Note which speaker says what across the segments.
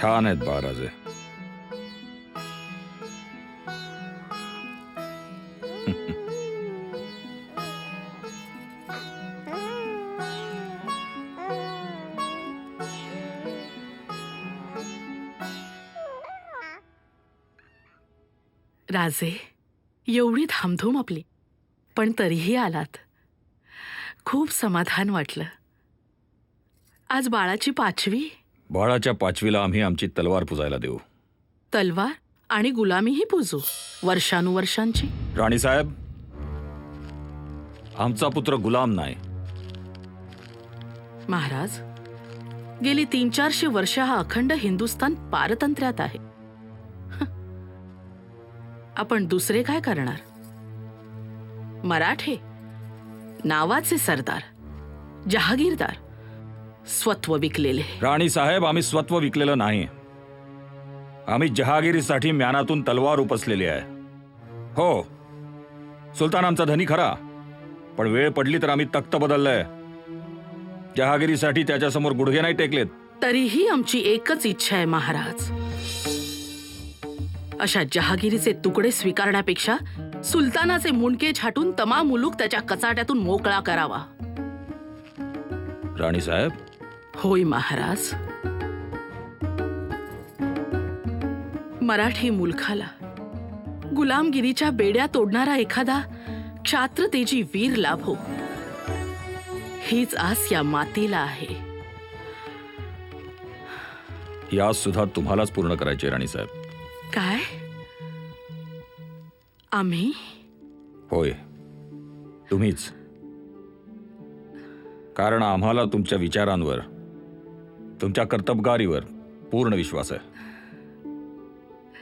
Speaker 1: छान आहेत बाळराजे
Speaker 2: राजे एवढी धामधूम आपली पण तरीही आलात. खूप समाधान वाटलं. आज बाळाची पाचवी
Speaker 1: बाळाच्या पाचवीला आम्ही आमची तलवार पुजायला देऊ.
Speaker 2: तलवार आणि गुलामीही पूजू वर्षानुवर्षांची.
Speaker 1: राणीसाहेब आमचा पुत्र गुलाम नाही.
Speaker 2: महाराज गेली तीन चारशे वर्ष हा अखंड हिंदुस्थान पारतंत्र्यात आहे. हं. आपण दुसरे काय करणार? मराठे नावाचे सरदार जहागीरदार. स्वत्व विकलेले.
Speaker 1: राणीसाहेब आम्ही स्वत्व विकलेलं नाही. आम्ही जहागिरीसाठी म्यानातून तलवार उपसलेली आहे. हो. सुलतान आमचा धनी खरा. पण वेळ पडली तर आम्ही तख्त बदललंय. जहागिरीसाठी त्याच्यासमोर गुडघे नाही टेकलेत.
Speaker 2: तरीही आमची एकच इच्छा आहे महाराज. अशा जहागिरीचे तुकडे स्वीकारण्यापेक्षा सुलतानाचे मुंडके छाटून तमाम मुलूक त्याच्या कचाट्यातून मोकळा करावा.
Speaker 1: राणीसाहेब
Speaker 2: होय महाराज. मराठी मुलखाला गुलामगिरीच्या बेड्या तोडणारा एखादा क्षात्रतेजी वीर लाभो. हीच आस या मातीला आहे.
Speaker 1: आज सुद्धा तुम्हालाच पूर्ण करायची आहे, राणीसाहेब.
Speaker 2: काय? आम्ही?
Speaker 1: होय. तुम्हीच. कारण आम्हाला तुमच्या विचारांवर तुमच्या कर्तबगारीवर पूर्ण विश्वास आहे.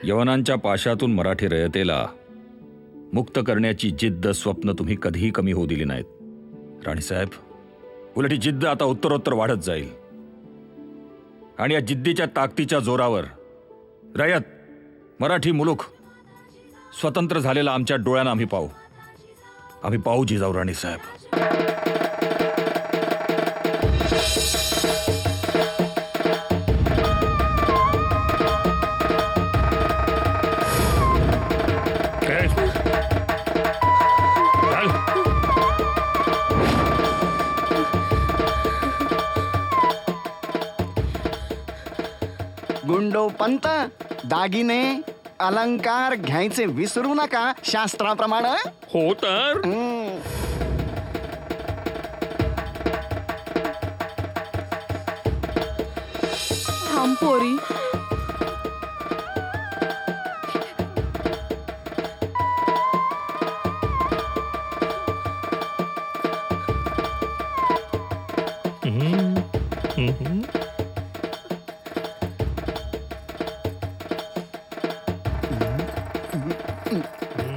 Speaker 1: यवनांच्या पाशातून मराठी रयतेला मुक्त करण्याची जिद्द स्वप्न तुम्ही कधीही कमी होऊ दिली नाहीत. राणीसाहेब उलट ही जिद्द आता उत्तरोत्तर वाढत जाईल. आणि या जिद्दीच्या ताकदीच्या जोरावर रयत मराठी मुलूक स्वतंत्र झालेला आमच्या डोळ्यांना आम्ही पाहू. आम्ही पाहू जिजाऊ राणी साहेब
Speaker 3: गुंडो पंत दागिने अलंकार घ्यायचे विसरू नका शास्त्राप्रमाणे
Speaker 4: हो तर
Speaker 3: हम्म.
Speaker 2: पोरी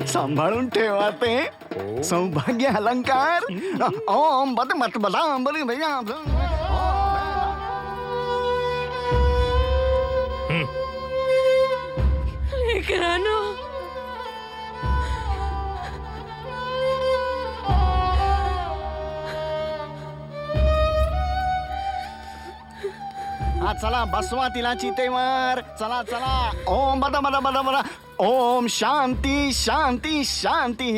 Speaker 3: सांभाळून ठेवा ते. सौभाग्य अलंकार. ओम बद मत बदाम बली भैया चला बसवा तिला चितेवर चला चला. ओम बद बद बद बद. ओम शांती शांती शांती.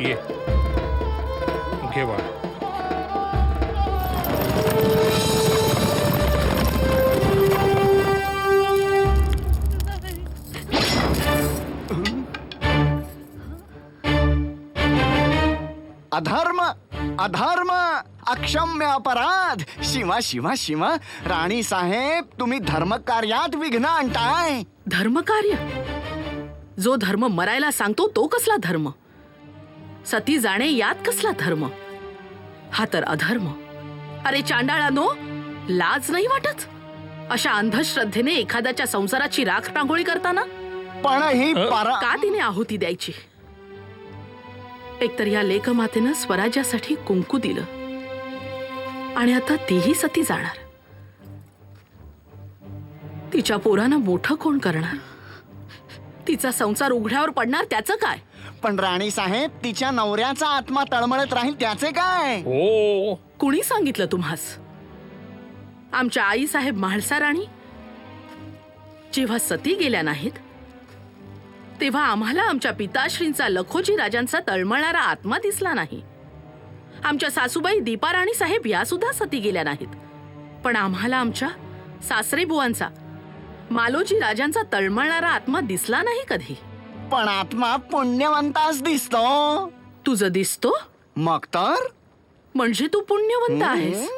Speaker 4: ये. घे बाळ
Speaker 3: अधर्म अधर्म अक्षम्य अपराध. शिवा शिवा शिवा राणी साहेब तुम्ही धर्म कार्यात विघ्न आणताय
Speaker 2: धर्मकार्य? जो धर्म मरायला सांगतो तो कसला धर्म? सती जाणे यात कसला धर्म? हा तर अधर्म. अरे चांडाळानो लाज नाही वाटत? अशा अंधश्रद्धेने एखाद्याच्या संसाराची राख रांगोळी करताना?
Speaker 3: पण ही परा
Speaker 2: का तिने आहुती द्यायची? एकतर या लेखमातेनं स्वराज्यासाठी कुंकू दिलं. आणि आता तीही सती जाणार. तिच्या पोरानं मोठं कोण करणार? तिचा संसार उघड्यावर पडणार त्याचं काय?
Speaker 3: पण राणी साहेब तिच्या नवऱ्याचा आत्मा तळमळत राहील त्याचे काय?
Speaker 4: हो.
Speaker 2: कुणी सांगितलं तुम्हास? आमच्या आई साहेब म्हाळसा राणी? जेव्हा सती गेल्या नाहीत तेव्हा आम्हाला आमच्या पिताश्रींचा लखोजी राजांचा तळमळणारा आत्मा दिसला नाही. आमच्या सासूबाई दीपा राणी साहेब या सुद्धा सती गेल्या नाहीत. पण आम्हाला आमच्या सासरे बुवांचा मालोजी राजांचा तळमळणारा आत्मा दिसला नाही कधी.
Speaker 3: पण आत्मा पुण्यवंताच दिसतो.
Speaker 2: तुझं दिसतो?
Speaker 3: मग तर?
Speaker 2: म्हणजे तू पुण्यवंत आहेस.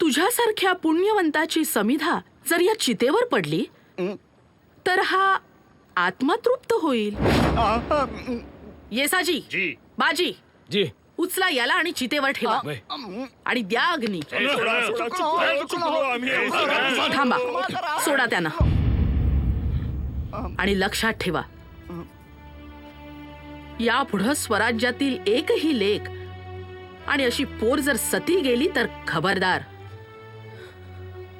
Speaker 2: तुझ्यासारख्या पुण्यवंताची समिधा जर या चितेवर पडली. तर हा आत्मा तृप्त होईल येसाजी
Speaker 4: जी
Speaker 2: बाजी
Speaker 4: जी
Speaker 2: उचला याला आणि चितेवर ठेवा आणि द्या अग्नी थांबा सोडा त्यांना आणि लक्षात ठेवा यापुढं स्वराज्यातील एकही लेख आणि अशी पोर जर सती गेली तर खबरदार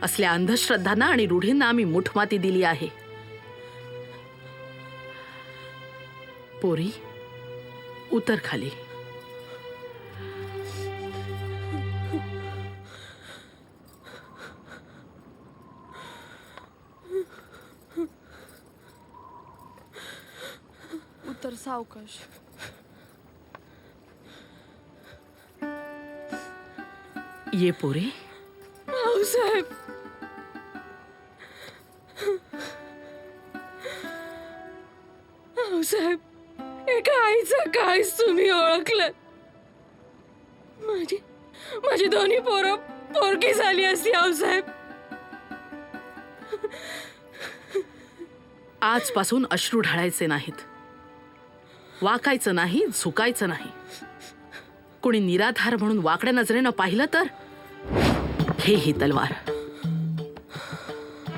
Speaker 2: असल्या अंधश्रद्धांना आणि रूढींना आम्ही मुठमाती दिली आहे पोरी उतर खाली।
Speaker 5: उतर सावकाश।
Speaker 2: ये पोरे?
Speaker 5: एका आईचं काहीच तुम्ही ओळखलं? माझी माझी दोन्ही पोरं पोरकी झाली असती आऊसाहेब.
Speaker 2: आजपासून अश्रू ढाळायचे नाहीत. वाकायचं नाही झुकायचं नाही. कोणी निराधार म्हणून वाकड्या नजरेनं पाहिलं तर? हे ही तलवार.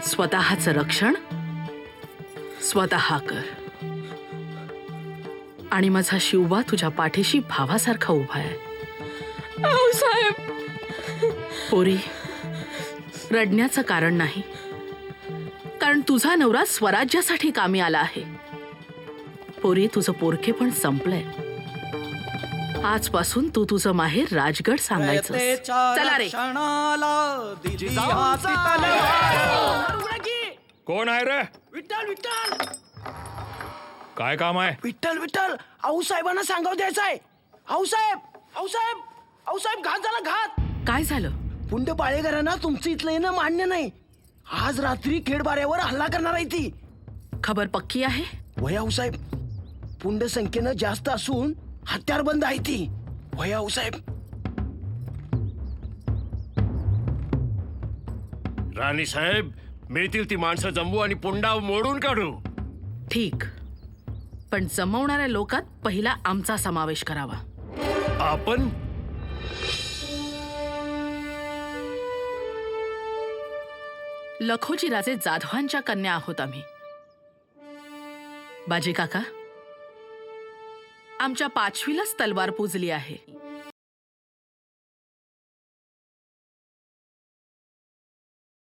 Speaker 2: स्वतःच रक्षण स्वतः कर. आणि माझा शिवबा तुझ्या पाठीशी भावासारखा उभा आहे. पोरी रडण्याचं कारण नाही. कारण तुझा नवरा स्वराज्यासाठी कामी आला आहे. पोरी तुझं पोरके पण संपलंय. आजपासून तू तुझं माहेर राजगड सांगायचं चला रे.
Speaker 4: कोण आहे रे?
Speaker 6: विठ्ठल विठ्ठल.
Speaker 4: काय काम आहे?
Speaker 6: विठ्ठल विठ्ठल आऊसाहेबांना सांगाव द्यायचं आहे आऊसाहेब आऊसाहेब आऊसाहेब घात झाला घात
Speaker 2: काय झालं?
Speaker 6: पुंड पाळेकरांना तुमचं इथलं येणं मान्य नाही. आज रात्री खेडबाऱ्यावर हल्ला करणार आहे ती.
Speaker 2: खबर पक्की आहे?
Speaker 6: वय आऊसाहेब पुंड संख्येनं जास्त असून हत्यार बंद आहे ती. वय आऊसाहेब
Speaker 7: राणी साहेब मिळतील ती माणसं जमवू आणि पुंडाव मोडून काढू.
Speaker 2: ठीक. पण जमवणाऱ्या लोकात पहिला आमचा समावेश करावा.
Speaker 7: आपण?
Speaker 2: लखोजी राजे जाधवांच्या कन्या आहोत आम्ही. बाजी काका आमच्या पाचवीलाच तलवार पुजली आहे.